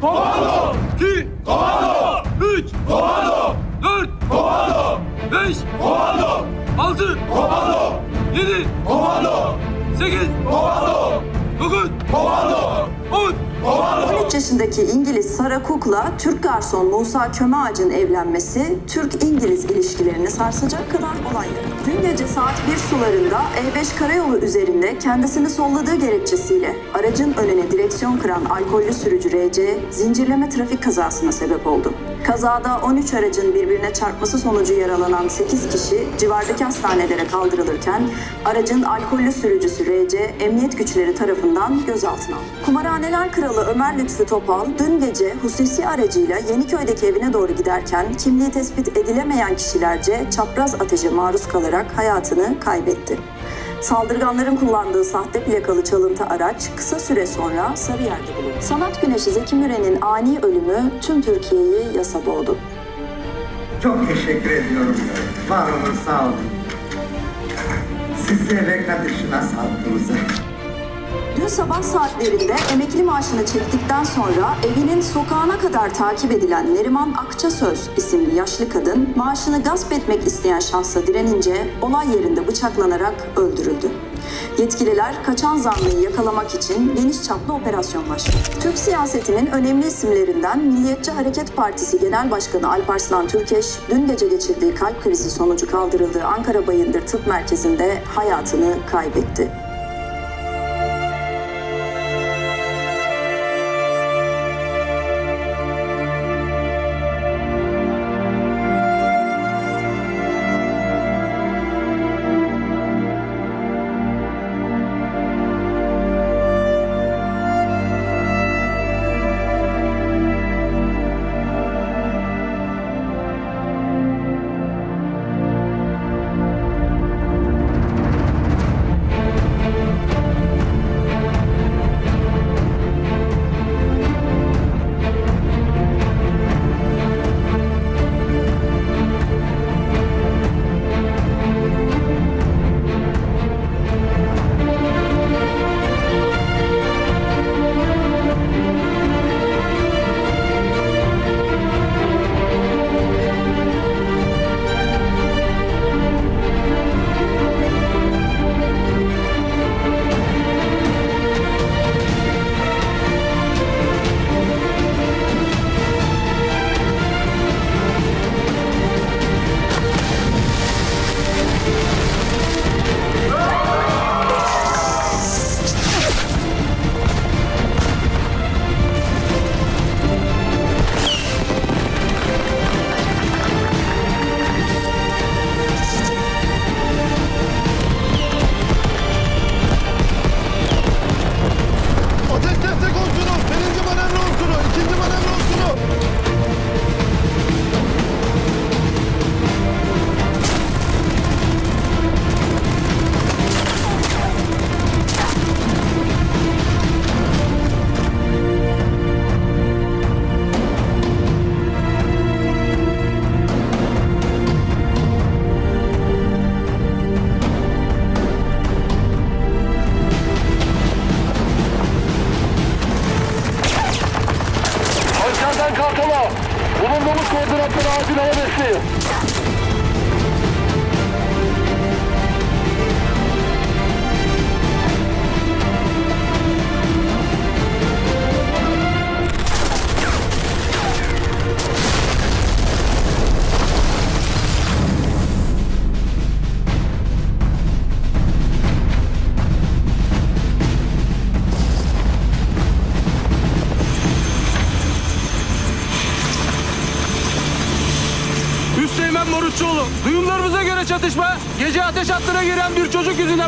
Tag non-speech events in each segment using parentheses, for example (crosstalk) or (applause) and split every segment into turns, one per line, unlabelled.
Komando! İki! Komando! Üç! Komando! Dört! Komando! Beş! Komando! Altı! Komando! Yedi! Komando! Sekiz! Komando! Dokuz! Komando! On!
13 yaşındaki İngiliz Sarah Cook'la Türk garson Musa Kömeağaç'ın evlenmesi Türk-İngiliz ilişkilerini sarsacak kadar olay. Dün gece saat 1 sularında E5 karayolu üzerinde kendisini solladığı gerekçesiyle aracın önüne direksiyon kıran alkollü sürücü RC zincirleme trafik kazasına sebep oldu. Kazada 13 aracın birbirine çarpması sonucu yaralanan 8 kişi civardaki hastanelere kaldırılırken aracın alkollü sürücüsü RC emniyet güçleri tarafından gözaltına alındı. Kumarhaneler Kralı Ömer Lütfü Topal dün gece hususi aracıyla Yeniköy'deki evine doğru giderken kimliği tespit edilemeyen kişilerce çapraz ateşe maruz kalarak hayatını kaybetti. Saldırganların kullandığı sahte plakalı çalıntı araç kısa süre sonra Sarıyer'de bulundu. Sanat güneşi Zeki Müren'in ani ölümü tüm Türkiye'yi yasa boğdu.
Çok teşekkür ediyorum. Var olun, sağ olun. Size ve kardeşine sağlığınıza.
Dün sabah saatlerinde emekli maaşını çektikten sonra evinin sokağına kadar takip edilen Neriman Akçasöz isimli yaşlı kadın maaşını gasp etmek isteyen şahsa direnince olay yerinde bıçaklanarak öldürüldü. Yetkililer kaçan zanlıyı yakalamak için geniş çaplı operasyon başlattı. Türk siyasetinin önemli isimlerinden Milliyetçi Hareket Partisi Genel Başkanı Alparslan Türkeş dün gece geçirdiği kalp krizi sonucu kaldırıldığı Ankara Bayındır Tıp Merkezi'nde hayatını kaybetti.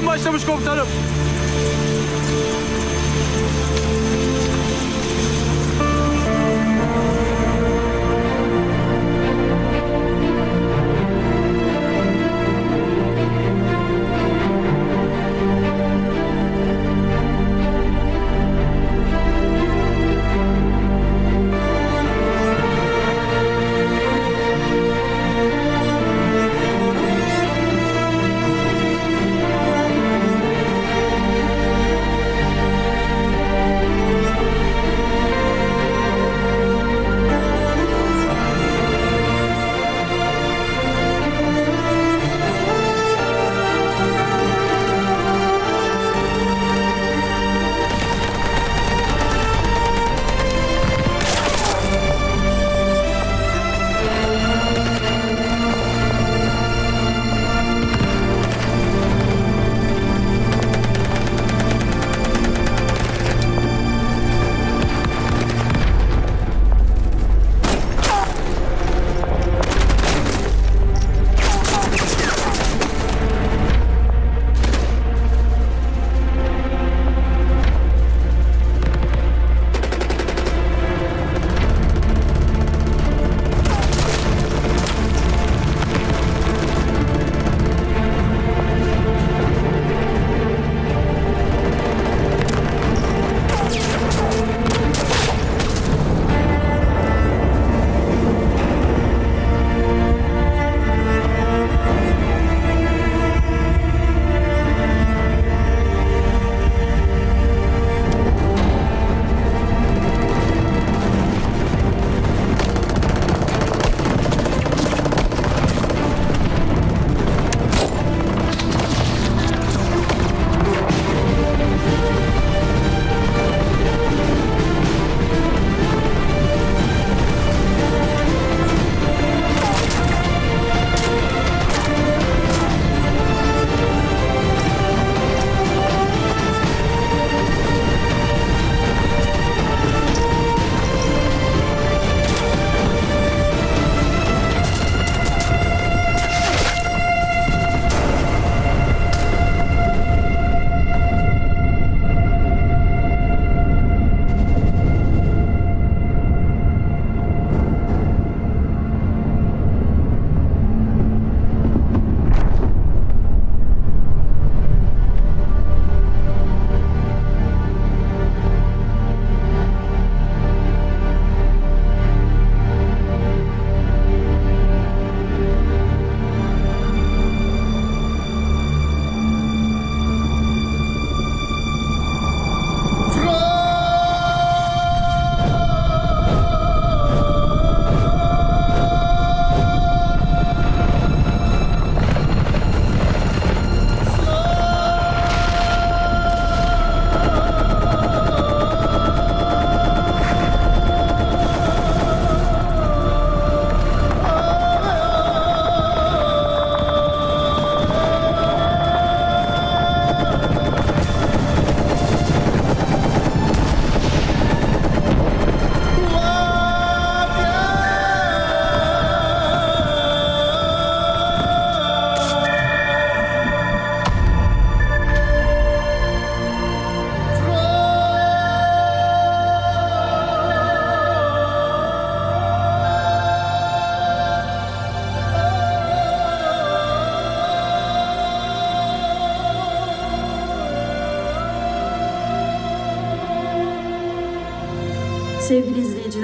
Başlamış komutanım.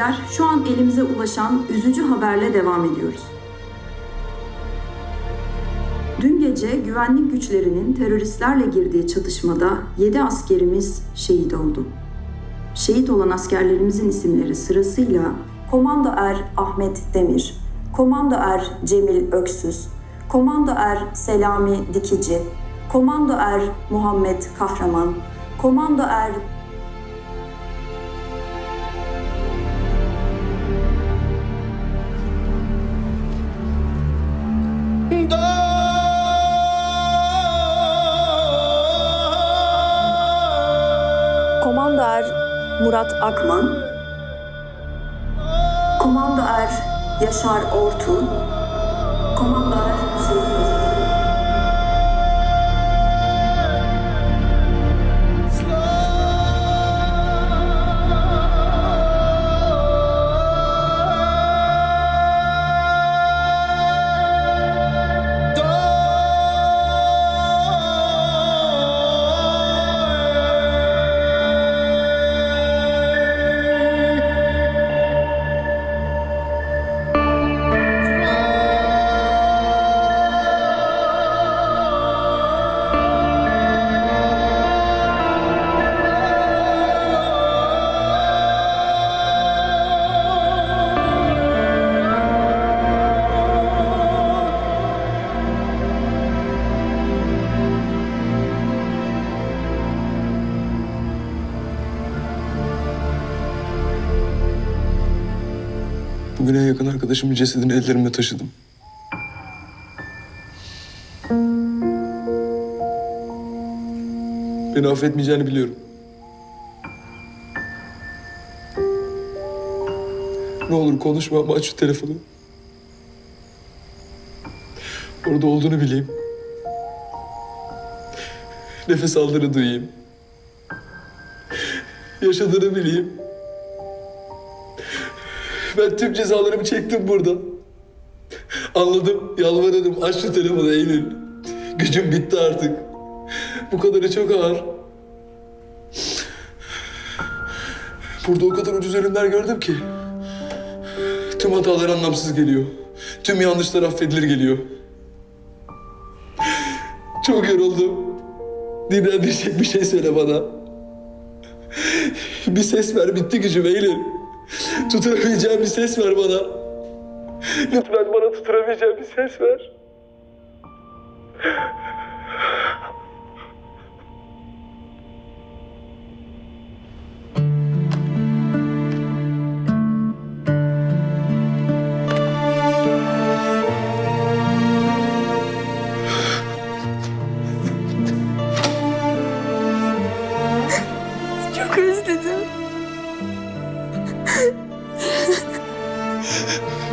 İzleyiciler, şu an elimize ulaşan üzücü haberle devam ediyoruz. Dün gece güvenlik güçlerinin teröristlerle girdiği çatışmada 7 askerimiz şehit oldu. Şehit olan askerlerimizin isimleri sırasıyla Komando Er Ahmet Demir, Komando Er Cemil Öksüz, Komando Er Selami Dikici, Komando Er Muhammed Kahraman, Komando Er Murat Akman, Komando Er Yaşar Ortu, Komando Er
Bugün yakın arkadaşımın cesedini ellerimle taşıdım. Beni affetmeyeceğini biliyorum. Ne olur konuşma ama aç şu telefonu. Orada olduğunu bileyim. Nefes aldığını duyayım. Yaşadığını bileyim. Ben tüm cezalarımı çektim burada. Anladım, yalvarırım. Aç şu telefonu Eylül. Gücüm bitti artık. Bu kadarı çok ağır. Burada o kadar ucuz ölümler gördüm ki. Tüm hatalar anlamsız geliyor. Tüm yanlışlar affedilir geliyor. Çok yoruldum. Dinlendirecek bir şey söyle bana. Bir ses ver, bitti gücüm Eylül. (laughs) Tuturabileceğim bir ses ver bana. Lütfen bana tuturabileceğim bir ses ver.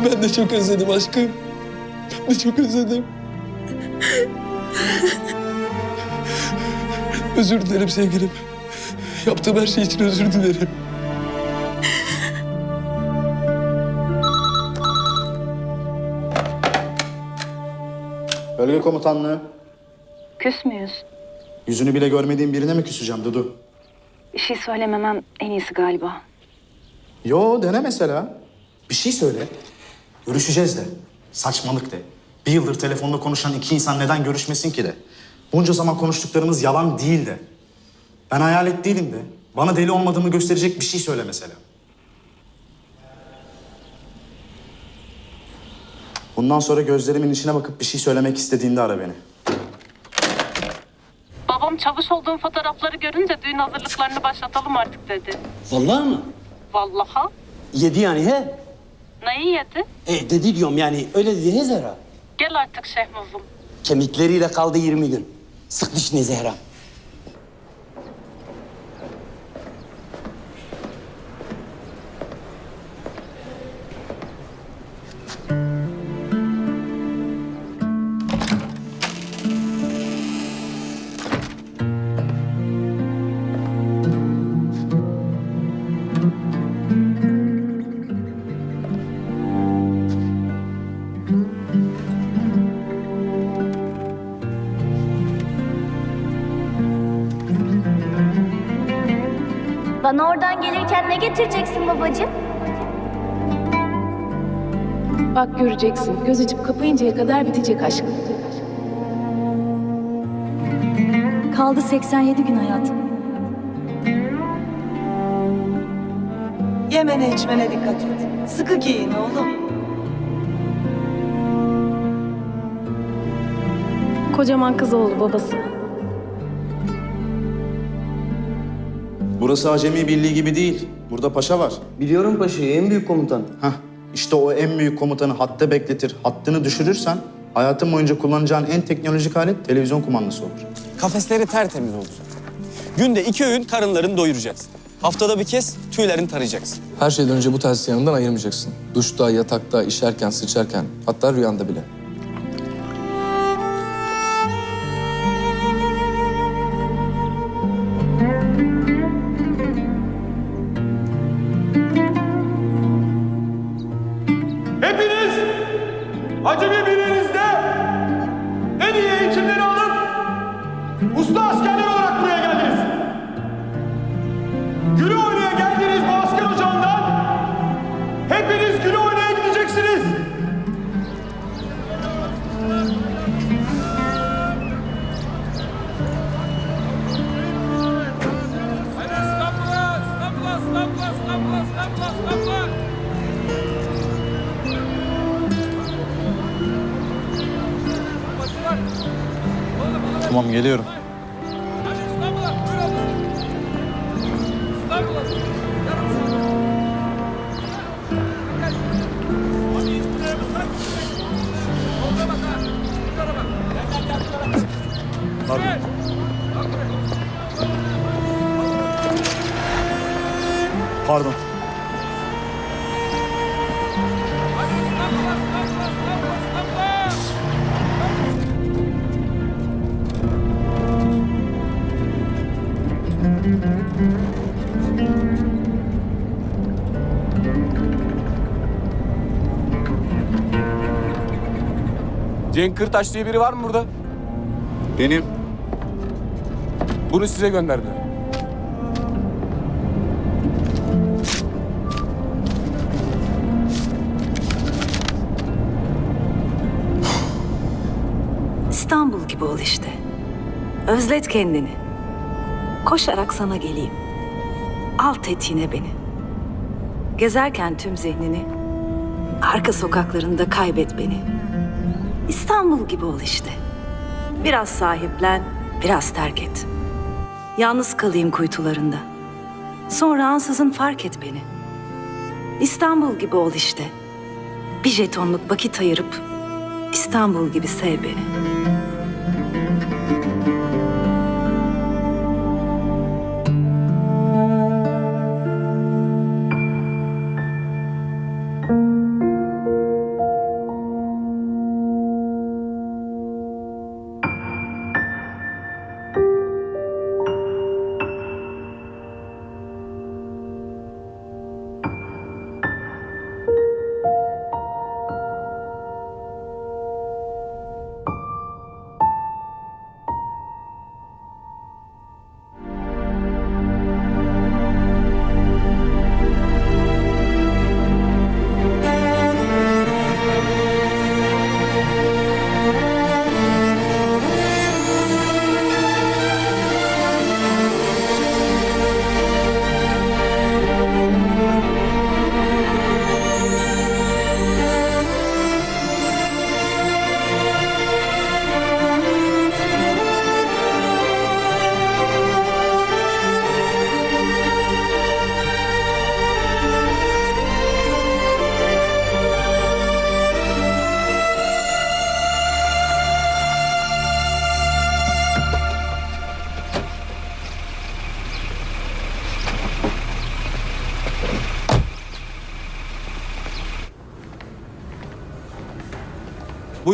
Ben de çok özledim aşkım. Ben de çok özledim. özür dilerim sevgilim. Yaptığım her şey için özür dilerim.
Bölge komutanlığı.
Küs müyüz?
Yüzünü bile görmediğim birine mi küseceğim Dudu?
Bir şey söylememem en iyisi galiba.
Yo dene mesela. Bir şey söyle. Görüşeceğiz de. Saçmalık de. Bir yıldır telefonda konuşan iki insan neden görüşmesin ki de. Bunca zaman konuştuklarımız yalan değil de. Ben hayalet değilim de. Bana deli olmadığımı gösterecek bir şey söyle mesela. Bundan sonra gözlerimin içine bakıp bir şey söylemek istediğinde ara beni.
Babam çavuş olduğum fotoğrafları görünce düğün hazırlıklarını başlatalım artık dedi.
Vallahi mı?
Vallaha.
Yedi yani he?
Neyi yedi?
E dedi diyorum yani öyle dedi he Zehra.
Gel artık Şehmuz'um.
Kemikleriyle kaldı 20 gün. Sık dişini Zehra.
Bana oradan gelirken ne getireceksin babacığım?
Bak göreceksin. Göz açıp kapayıncaya kadar bitecek aşk.
Kaldı 87 gün hayatım.
Yemene içmene dikkat et. Sıkı giyin oğlum.
Kocaman kız oldu babası.
Burası Acemi Birliği gibi değil. Burada paşa var.
Biliyorum paşayı en büyük komutan.
Hah, işte o en büyük komutanı hatta bekletir, hattını düşürürsen hayatın boyunca kullanacağın en teknolojik alet televizyon kumandası olur.
Kafesleri tertemiz olacak. Günde iki öğün karınlarını doyuracaksın. Haftada bir kez tüylerini tarayacaksın.
Her şeyden önce bu telsizi yanından ayırmayacaksın. Duşta, yatakta, işerken, sıçarken, hatta rüyanda bile.
Tamam geliyorum.
Cenk Kırtaş diye biri var mı burada?
Benim.
Bunu size gönderdiler.
İstanbul gibi ol işte. Özlet kendini. Koşarak sana geleyim. Alt et yine beni. Gezerken tüm zihnini, arka sokaklarında kaybet beni. İstanbul gibi ol işte. Biraz sahiplen, biraz terk et. Yalnız kalayım kuytularında. Sonra ansızın fark et beni. İstanbul gibi ol işte. Bir jetonluk vakit ayırıp İstanbul gibi sev beni.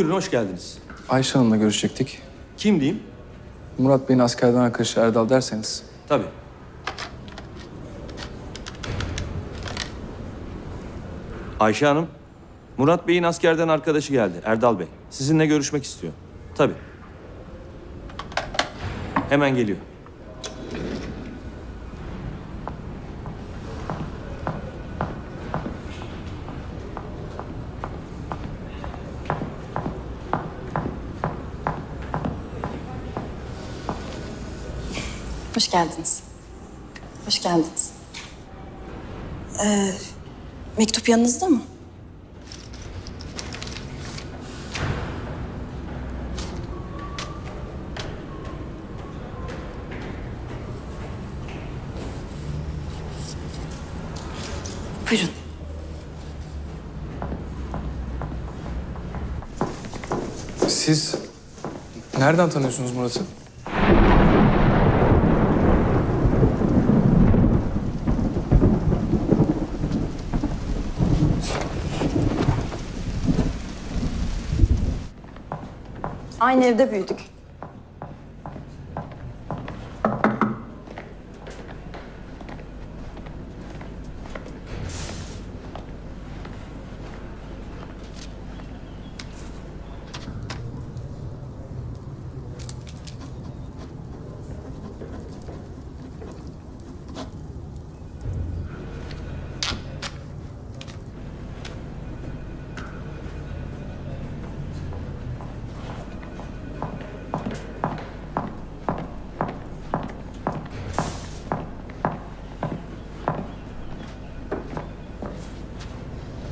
Buyurun hoş geldiniz.
Ayşe Hanım'la görüşecektik.
Kim diyeyim?
Murat Bey'in askerden arkadaşı Erdal derseniz.
Tabii. Ayşe Hanım, Murat Bey'in askerden arkadaşı geldi, Erdal Bey. Sizinle görüşmek istiyor. Tabii. Hemen geliyor.
Hoş geldiniz. Hoş geldiniz. Ee, mektup yanınızda mı? Buyurun.
Siz nereden tanıyorsunuz Murat'ı?
Aynı evde büyüdük.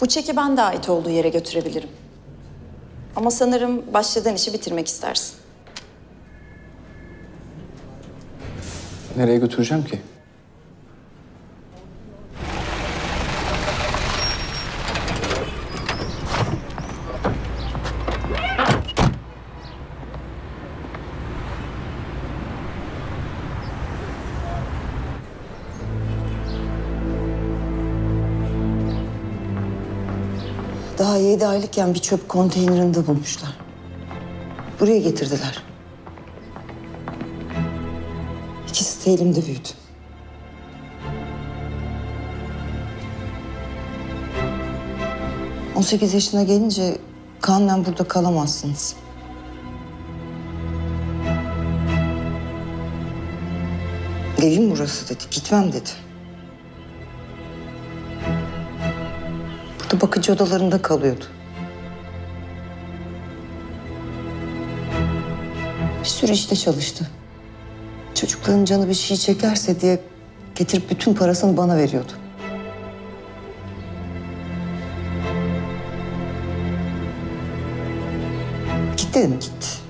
Bu çeki ben de ait olduğu yere götürebilirim. Ama sanırım başladığın işi bitirmek istersin.
Nereye götüreceğim ki?
Yedi aylıkken bir çöp konteynerinde bulmuşlar. Buraya getirdiler. İkisi de elimde büyüdü. On sekiz yaşına gelince kanunen burada kalamazsınız. Evim burası dedi. Gitmem dedi. Burada bakıcı odalarında kalıyordu. Bir sürü işte çalıştı. Çocukların canı bir şey çekerse diye getirip bütün parasını bana veriyordu. Git dedim git.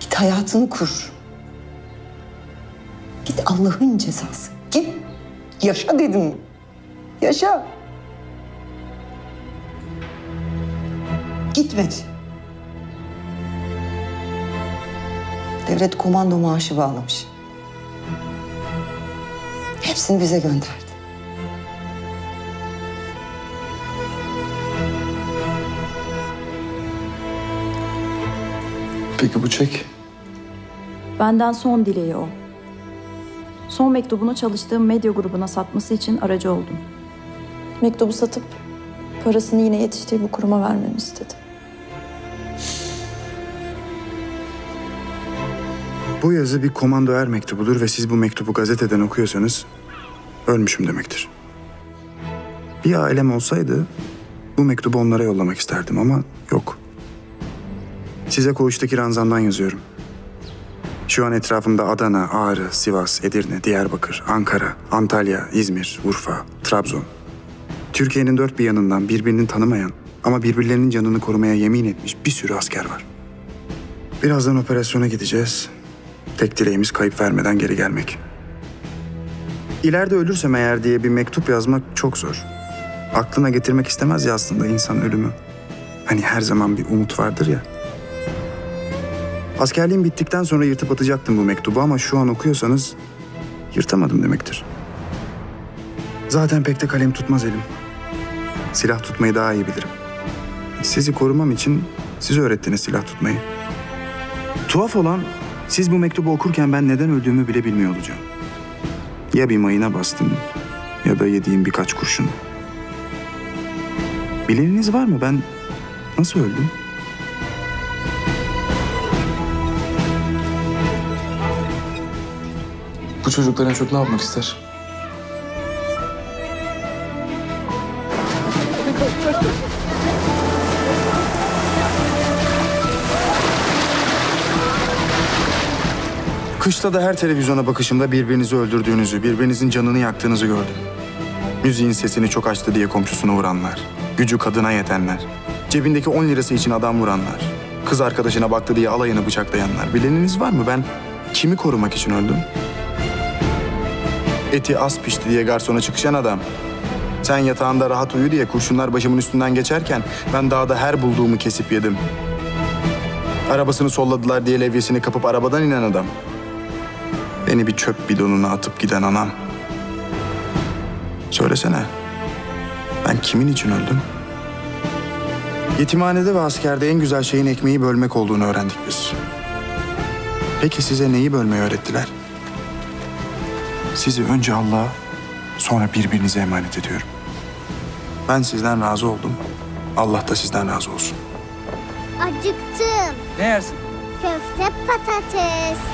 Git hayatını kur. Git Allah'ın cezası. Git. Yaşa dedim. Yaşa. Gitmedi. Devlet komando maaşı bağlamış. Hepsini bize gönderdi.
Peki bu çek?
Benden son dileği o. Son mektubunu çalıştığım medya grubuna satması için aracı oldum.
Mektubu satıp parasını yine yetiştiği bu kuruma vermemi istedi.
Bu yazı bir komando er mektubudur ve siz bu mektubu gazeteden okuyorsanız ölmüşüm demektir. Bir ailem olsaydı bu mektubu onlara yollamak isterdim ama yok. Size koğuştaki ranzamdan yazıyorum. Şu an etrafımda Adana, Ağrı, Sivas, Edirne, Diyarbakır, Ankara, Antalya, İzmir, Urfa, Trabzon. Türkiye'nin dört bir yanından birbirini tanımayan ama birbirlerinin canını korumaya yemin etmiş bir sürü asker var. Birazdan operasyona gideceğiz. Tek dileğimiz kayıp vermeden geri gelmek. İleride ölürsem eğer diye bir mektup yazmak çok zor. Aklına getirmek istemez ya aslında insan ölümü. Hani her zaman bir umut vardır ya. Askerliğim bittikten sonra yırtıp atacaktım bu mektubu ama şu an okuyorsanız yırtamadım demektir. Zaten pek de kalem tutmaz elim. Silah tutmayı daha iyi bilirim. Sizi korumam için siz öğrettiniz silah tutmayı. Tuhaf olan siz bu mektubu okurken ben neden öldüğümü bile bilmiyor olacağım. Ya bir mayına bastım ya da yediğim birkaç kurşun. Bileniniz var mı ben nasıl öldüm?
Bu çocuklar en çok ne yapmak ister?
Kışta da her televizyona bakışımda birbirinizi öldürdüğünüzü, birbirinizin canını yaktığınızı gördüm. Müziğin sesini çok açtı diye komşusunu vuranlar, gücü kadına yetenler, cebindeki 10 lirası için adam vuranlar, kız arkadaşına baktı diye alayını bıçaklayanlar. Bileniniz var mı? Ben kimi korumak için öldüm? Eti az pişti diye garsona çıkışan adam. Sen yatağında rahat uyu diye kurşunlar başımın üstünden geçerken ben dağda her bulduğumu kesip yedim. Arabasını solladılar diye levyesini kapıp arabadan inen adam. Beni bir çöp bidonuna atıp giden anam. Söylesene. Ben kimin için öldüm? Yetimhanede ve askerde en güzel şeyin ekmeği bölmek olduğunu öğrendik biz. Peki size neyi bölmeyi öğrettiler? Sizi önce Allah'a, sonra birbirinize emanet ediyorum. Ben sizden razı oldum. Allah da sizden razı olsun.
Acıktım.
Ne yersin?
Köfte patates.